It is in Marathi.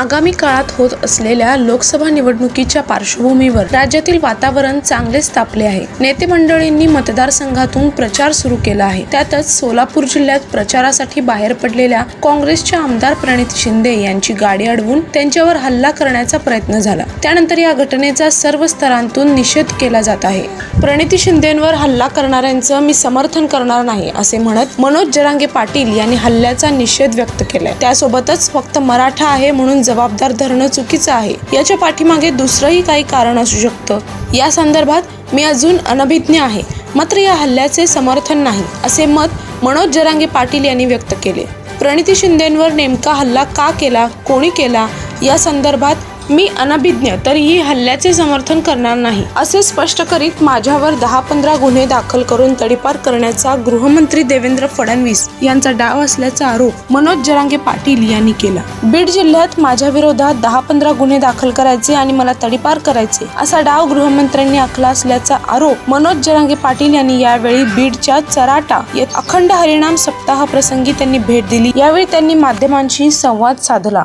आगामी काळात होत असलेल्या लोकसभा निवडणुकीच्या पार्श्वभूमीवर राज्यातील वातावरण चांगलेच तापले आहे. नेते मंडळींनी मतदारसंघातून प्रचार सुरू केला आहे. त्यातच सोलापूर जिल्ह्यात प्रचारासाठी बाहेर पडलेल्या काँग्रेसच्या आमदार प्रणित शिंदे यांची गाडी अडवून त्यांच्यावर हल्ला करण्याचा प्रयत्न झाला. त्यानंतर या घटनेचा सर्व स्तरांतून निषेध केला जात आहे. प्रणिती शिंदेंवर हल्ला करणाऱ्यांचं मी समर्थन करणार नाही असे म्हणत मनोज जरांगे पाटील यांनी हल्ल्याचा निषेध व्यक्त केलाय. त्यासोबतच फक्त मराठा आहे म्हणून जबाबदार धरणं चुकीचं आहे. याच्या पाठीमागे दुसरंही काही कारण असू शकतं. या संदर्भात मी अजून अनभिज्ञ आहे. मात्र या हल्ल्याचे समर्थन नाही असे मत मनोज जरांगे पाटील यांनी व्यक्त केले. प्रणिती शिंदेंवर नेमका हल्ला का केला कोणी केला या संदर्भात मी अनभिज्ञ तरीही हल्ल्याचे समर्थन करणार नाही असे स्पष्ट करीत माझ्यावर दहा पंधरा गुन्हे दाखल करून तडीपार करण्याचा गृहमंत्री देवेंद्र फडणवीस यांचा डाव असल्याचा आरोप मनोज जरांगे पाटील यांनी केला. बीड जिल्ह्यात माझ्या विरोधात दहा पंधरा गुन्हे दाखल करायचे आणि मला तडीपार करायचे असा डाव गृहमंत्र्यांनी आखला असल्याचा आरोप मनोज जरांगे पाटील यांनी यावेळी बीडच्या चराटा अखंड हरिणाम सप्ताह प्रसंगी त्यांनी भेट दिली. यावेळी त्यांनी माध्यमांशी संवाद साधला.